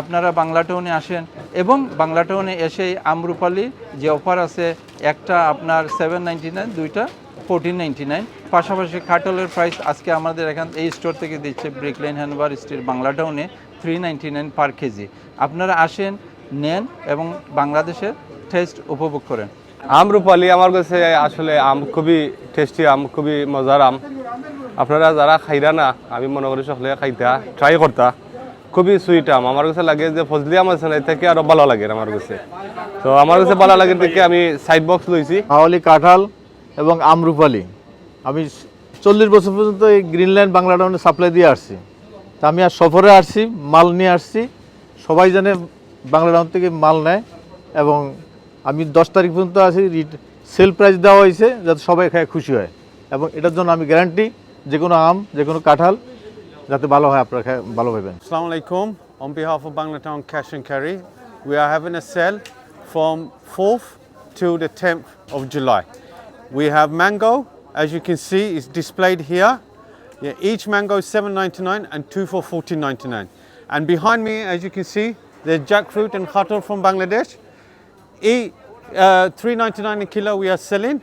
আপনারা বাংলা টাউনে আসেন এবং বাংলা টাউনে এসে আমরুপালি যে অফার আছে, একটা আপনার সেভেন নাইনটি নাইন দুইটা ফোরটিন নাইনটি নাইন পাশাপাশি খাটলের প্রাইস আজকে আমাদের এখান, এই স্টোর থেকে দিচ্ছে ব্রিকলাইন হ্যান্ডবার স্ট্রিট বাংলা টাউনে three ninety nine per kg আপনারা আসেন, নেন এবং বাংলাদেশের টেস্ট উপভোগ করেন। আম রূপালি আমার কাছে আসলে আম খুবই টেস্টি আম খুবই মজার আম। আপনারা যারা খাইরা না, আমি মনে করি সকলে খাইতা ট্রাই করতা। খুবই সুইট আম। আমার কাছে লাগে যে ফজলি আম আছে না থেকে আরও ভালো লাগে আমার কাছে। তো আমার কাছে ভালো লাগে দেখে আমি সাইড বক্স লইছি। হাওয়ালি কাঁঠাল এবং আমরুপালি আমি চল্লিশ বছর পর্যন্ত এই গ্রিনল্যান্ড বাংলা টাউনে সাপ্লাই দিয়ে আসছি। তা আমি আর সফরে আসছি, মাল নিয়ে আসছি। সবাই জানে বাংলা টাউন থেকে মাল নেয় এবং আমি দশ তারিখ পর্যন্ত আছি সেল প্রাইস দেওয়া হয়েছে যাতে সবাই খায়, খুশি হয়। এবং এটার জন্য আমি গ্যারান্টি যে কোনো আম, যে কোনো কাঁঠাল যাতে ভালো হয় আপনারা খায় ভালো পাবেন Assalamu alaikum. On behalf of Banglatown Cash and Carry, we are having a sale from 4th to the 10th of July. We have mango, as you can see, is displayed here. Yeah, each mango is 7.99 and two for 14.99. And behind me, as you can see, there's jackfruit and khatul from Bangladesh. E, uh, 3.99 a kilo we are selling.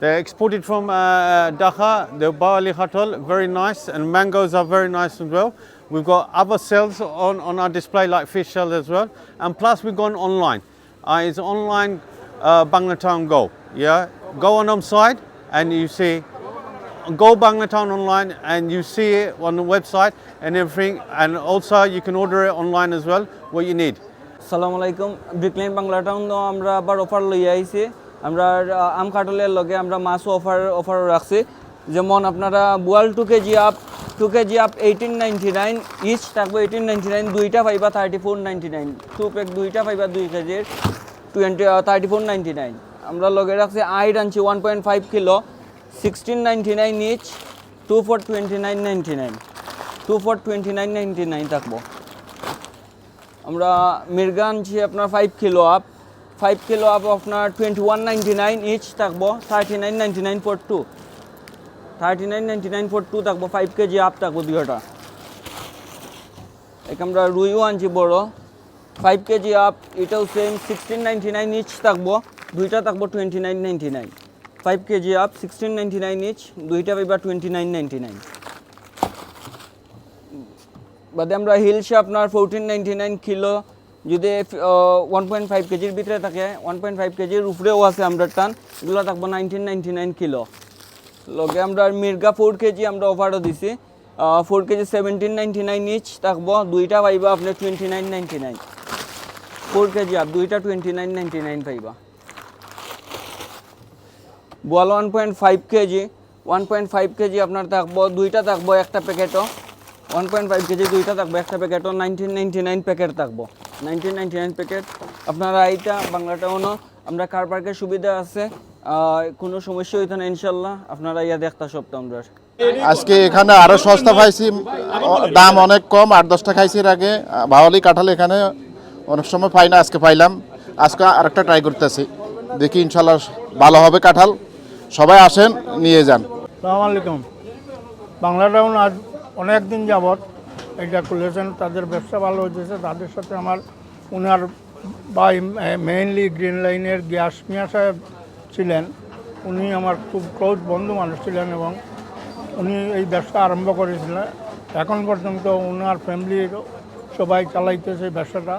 They're exported from uh, Dhaka, the Bali Khatul, very nice, and mangoes are very nice as well. We've got other sales on, on our display like fish shell as well, and plus we've gone online. Uh, it's online uh, Banglatown Go. Yeah, go on our site and you see go Banglatown online and you see it on the website and everything, and also you can order it online as well. What you need. সালামু আলাইকুম ব্রিকলাইন Bangla town আমরা আবার offer লইয়া আইছি আমরা আম কাটলের লগে আমরা মাছও অফার অফার রাখছি। যেমন আপনারা বুয়াল two kg up two kg up eighteen ninety nine each থাকব এইটিন নাইনটি নাইন দুইটা পাইবা thirty four ninety nine two pack দুইটা পাইবা দুই কেজির twenty thirty four ninety nine আমরা লগে রাখছি আইড আনছি one point five kilo sixteen ninety nine each two four twenty nine ninety nine two four twenty nine ninety nine থাকব। আমরা মির্গা আনছি আপনার five kilo up five kilo up আপনার twenty one ninety nine each থাকব thirty nine ninety nine four two thirty nine ninety nine four two থাকব five KG up থাকব দুইটা। এক আমরা রুইও আনছি বড়। ফাইভ কেজি আপ এটাও same sixteen ninety nine each থাকব, দুইটা থাকব twenty nine ninety nine five kg up sixteen ninety nine each দুইটা পাইবা টোয়েন্টি নাইন নাইনটি নাইন বাদে আমরা হিলসে আপনার ফোরটিন নাইনটি নাইন কিলো যদি ওয়ান পয়েন্ট ফাইভ কেজির ভিতরে থাকে ওয়ান পয়েন্ট ফাইভ কেজির উপরেও আছে আমরা টান, এগুলো থাকব নাইনটিন নাইনটি নাইন কিলো। লগে আমরা মির্গা ফোর কেজি আমরা অফারও দিছি four kg seventeen ninety nine each থাকব, দুইটা পাইবা আপনি twenty nine ninety nine four kg up দুইটা টোয়েন্টি নাইন নাইনটি নাইন পাইবা। বল one point five kg one point five kg আপনার থাকব, দুইটা থাকব একটা প্যাকেটও ওয়ান পয়েন্ট ফাইভ কেজি দুইটা থাকব, একটা প্যাকেটও নাইনটিন নাইনটি নাইন প্যাকেট থাকব। নাইনটিন নাইনটি নাইন প্যাকেট আপনারা এইটা বাংলা টাউনও আমরা কার পার্কের সুবিধা আছে। কোনো সমস্যা হইতো না ইনশাল্লাহ। আপনারা ইয়া দেখতা সপ্তাহ আমরা। আজকে এখানে আরও সস্তা পাইছি। দাম অনেক কম আট দশটা খাইছি এর আগে। ভাওয়ালি কাঁঠাল এখানে অনেক সময় পাই না আজকে পাইলাম। আজকে আরেকটা ট্রাই করতেছি। দেখি ইনশাল্লাহ ভালো হবে কাঁঠাল। সবাই আসেন নিয়ে যান। সালাম আলাইকুম। বাংলা টাউন আজ অনেক দিন যাবৎ এটা খুলেছেন তাদের ব্যবসা ভালো হয়েছে তাদের সাথে আমার ওনার বা মেইনলি গ্রিন লাইনের গ্যাস মিয়া সাহেব ছিলেন। উনি আমার খুব ক্লোজ বন্ধু মানুষ ছিলেন এবং উনি এই ব্যবসা আরম্ভ করেছিলেন। এখন পর্যন্ত ওনার ফ্যামিলির সবাই চালাইতেছে ব্যবসাটা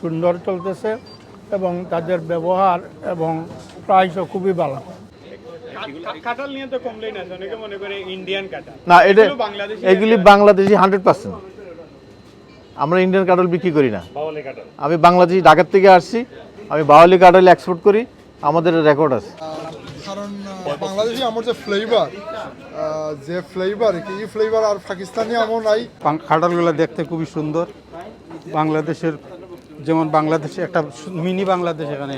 সুন্দর চলতেছে এবং তাদের ব্যবহার এবং প্রাইসও খুবই ভালো। কাঁঠাল নিয়ে তো কমপ্লেন আছে অনেকে মনে করে ইন্ডিয়ান না এটা এগুলি বাংলাদেশি হান্ড্রেড পার্সেন্ট আমরা ইন্ডিয়ান কাঁঠাল বিক্রি করি না। আমি বাংলাদেশি ঢাকার থেকে আসছি আমি বাওয়ালি কাঁঠাল এক্সপোর্ট করি আমাদের রেকর্ড আছে। কারণ বাংলাদেশি আমার যে ফ্লেভার যে ফ্লেভার এই ফ্লেভার আর পাকিস্তানি আমও নাই? খাটালগুলো দেখতে খুবই সুন্দর। বাংলাদেশের যেমন বাংলাদেশে একটা মিনি বাংলাদেশ এখানে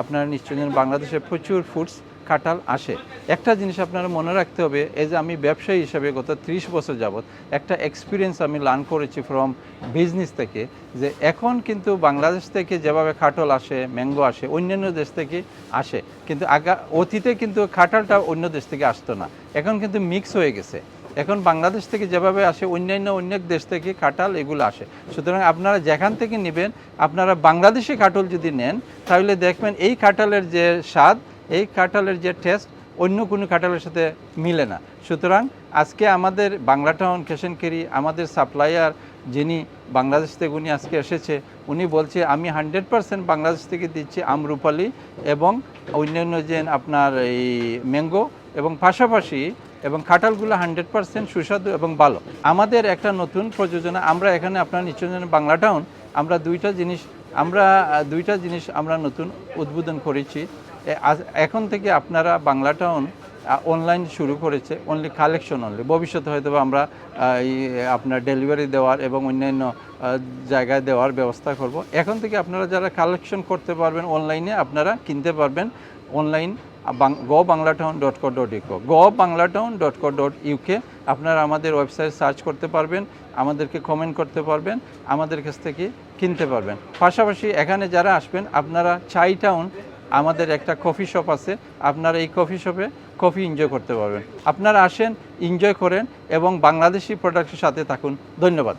আপনারা নিশ্চয় জানেন বাংলাদেশে প্রচুর ফুডস কাঁঠাল আসে। একটা জিনিস আপনারা মনে রাখতে হবে, এই যে আমি ব্যবসায়ী হিসাবে গত ত্রিশ বছর যাবৎ একটা এক্সপিরিয়েন্স আমি লার্ন করেছি ফ্রম বিজনেস থেকে, যে এখন কিন্তু বাংলাদেশ থেকে যেভাবে খাটল আসে ম্যাঙ্গো আসে, অন্যান্য দেশ থেকে আসে। কিন্তু আগা, অতীতে কিন্তু খাটালটা অন্য দেশ থেকে আসতো না। এখন কিন্তু মিক্স হয়ে গেছে। এখন বাংলাদেশ থেকে যেভাবে আসে, অন্যান্য অনেক দেশ থেকে কাঁঠাল এগুলো আসে। সুতরাং আপনারা যেখান থেকে নেবেন, আপনারা বাংলাদেশি কাঁঠাল যদি নেন, তাহলে দেখবেন এই কাঁঠালের যে স্বাদ এই কাঁঠালের যে টেস্ট অন্য কোনো কাঁঠালের সাথে মিলে না। সুতরাং আজকে আমাদের বাংলা টাউন কেশনকেরি আমাদের সাপ্লায়ার যিনি বাংলাদেশ থেকে উনি আজকে এসেছে, উনি বলছে, আমি হান্ড্রেড পার্সেন্ট বাংলাদেশ থেকে দিচ্ছি আমরুপালি এবং অন্যান্য যে আপনার এই ম্যাঙ্গো এবং পাশাপাশি এবং কাঁঠালগুলো হান্ড্রেড পার্সেন্ট সুস্বাদু এবং ভালো। আমাদের একটা নতুন প্রযোজনা, আমরা এখানে আপনার নিশ্চয় বাংলা টাউন আমরা দুইটা জিনিস, আমরা, দুইটা জিনিস আমরা নতুন উদ্বোধন করেছি। এখন থেকে আপনারা বাংলা টাউন অনলাইন শুরু করেছে অনলি কালেকশন অনলি ভবিষ্যতে হয়তো আমরা আপনার ডেলিভারি দেওয়ার এবং অন্যান্য জায়গায় দেওয়ার ব্যবস্থা করব। এখন থেকে আপনারা যারা কালেকশন করতে পারবেন অনলাইনে আপনারা কিনতে পারবেন online go Banglatown dot co dot UK go Banglatown dot co dot UK আপনারা আমাদের ওয়েবসাইট সার্চ করতে পারবেন, আমাদেরকে কমেন্ট করতে পারবেন, আমাদের কাছ থেকে কিনতে পারবেন। পাশাপাশি এখানে যারা আসবেন, আপনারা চাই টাউন আমাদের একটা কফি শপ আছে, আপনারা এই কফি শপে কফি এনজয় করতে পারবেন। আপনারা আসেন এনজয় করেন এবং বাংলাদেশি প্রোডাক্টের সাথে থাকুন। ধন্যবাদ।